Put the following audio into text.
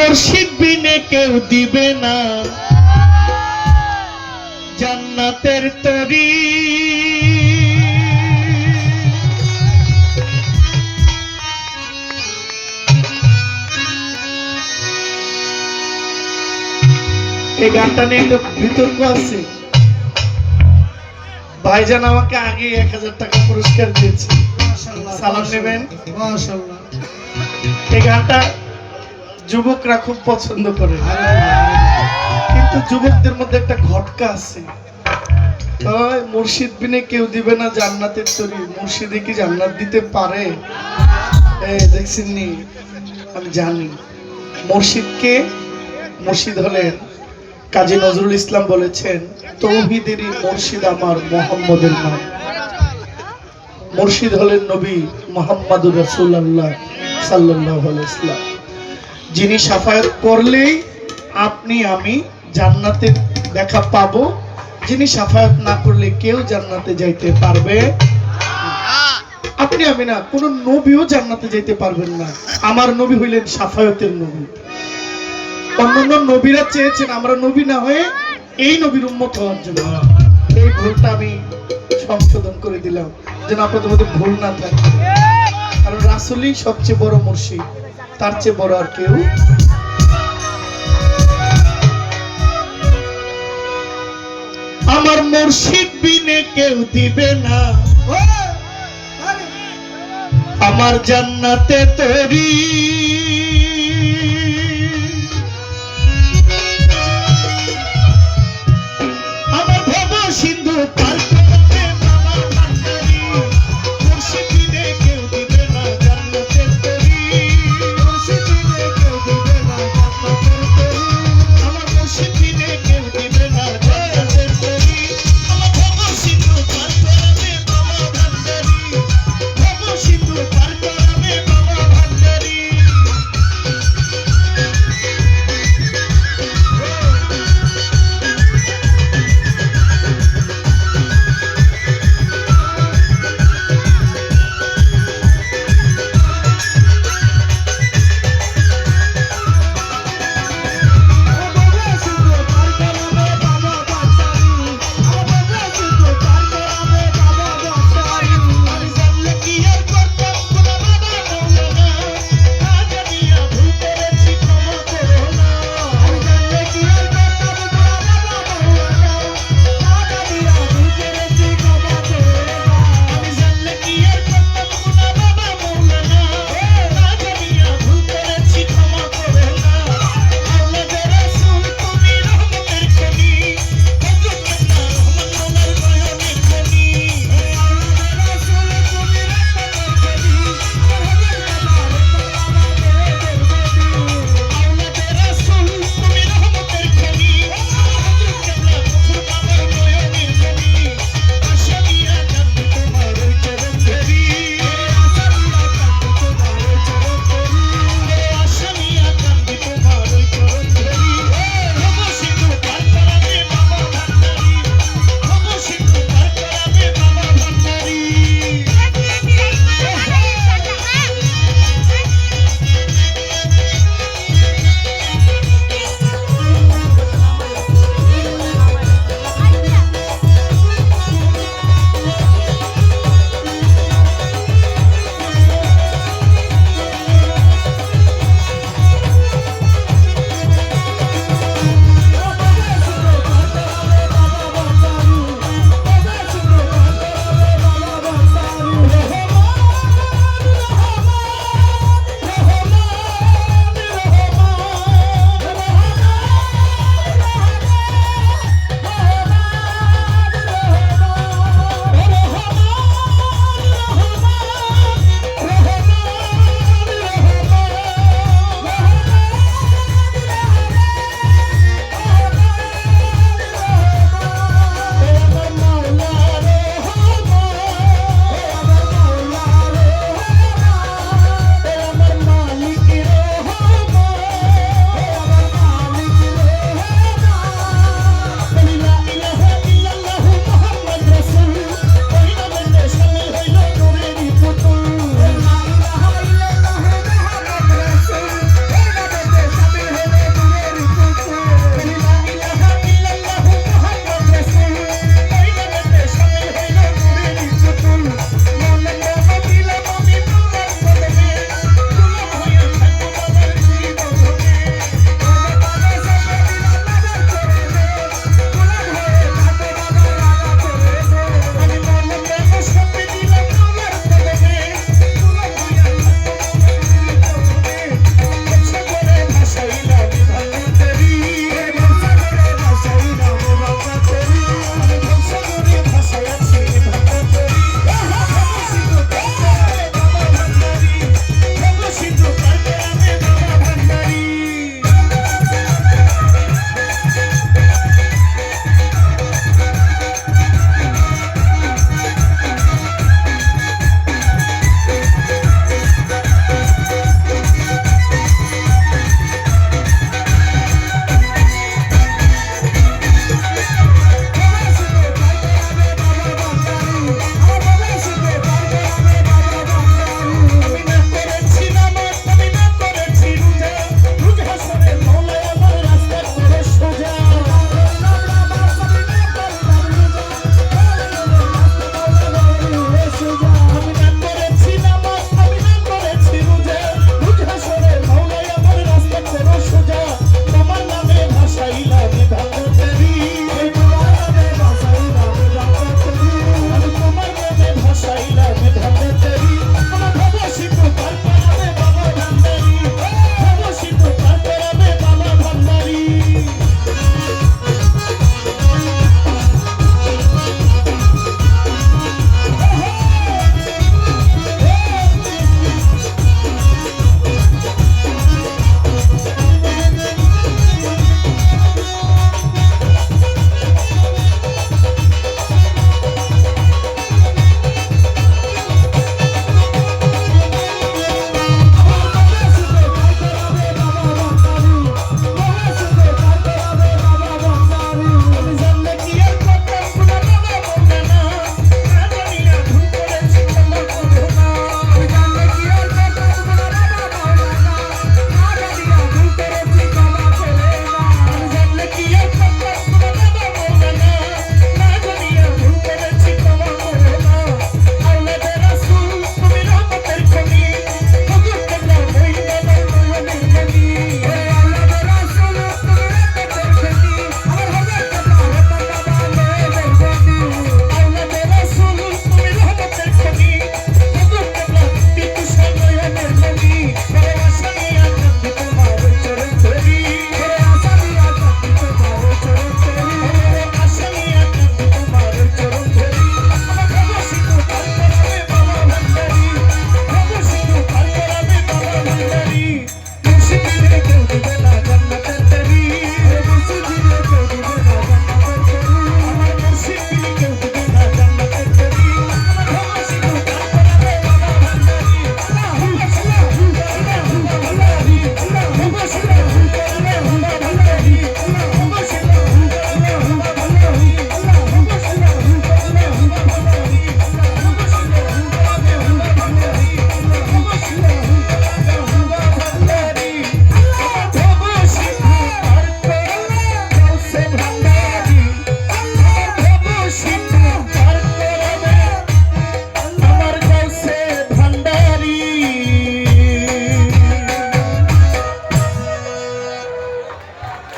মুর্শিদ বিনে কেউ দিবে না। জান্নাতের তরি। এই গানটা নিয়ে একটু বিতর্ক আছে। ভাইজান আমাকে আগে এক হাজার টাকা পুরস্কার দিয়েছে। সালাম নেবেন। মাশাআল্লাহ। এই গানটা যুবকরা খুব পছন্দ করে। কিন্তু যুবকদের মধ্যে একটা ঘটকা আছে। মুর্শিদ বিনে কেউ দিবে না জান্নাতের তরি। মুর্শিদে কি জান্নাত দিতে পারে? দেখছেন আমি জানি। মুর্শিদকে মুর্শিদ হলেন কাজী নজরুল ইসলাম বলেছেন, তৌহিদেরই মুর্শিদ আমার মোহাম্মদের নাম। মুর্শিদ হলেন নবী মোহাম্মদুর রাসূলুল্লাহ সাল্লাল্লাহু আলাইহি ইসলাম যিনি সাফায়াত করলেই আপনি, আমি জান্নাতে দেখা পাব। যিনি সাফায়াত না করলে কেউ জান্নাতে যাইতে পারবে আপনি, আমি না, কোন নবীও জান্নাতে যাইতে পারবেন না। আমার নবী হইলেন সাফায়তের নবী। অন্যান্য নবীরা চেয়েছেন আমরা নবী না হয়ে এই নবীর উম্মত হওয়ার জন্য। এই ভুলটা আমি সংশোধন করে দিলাম। যেন আপনাদের মধ্যে ভুল না থাকে। কারণ রাসুলই সবচেয়ে বড় মুর্শিদ। তার চেয়ে বড় আর কেউ? আমার মুর্শিদ বিনে কেউ দিবে না। আমার জান্নাতে তরি।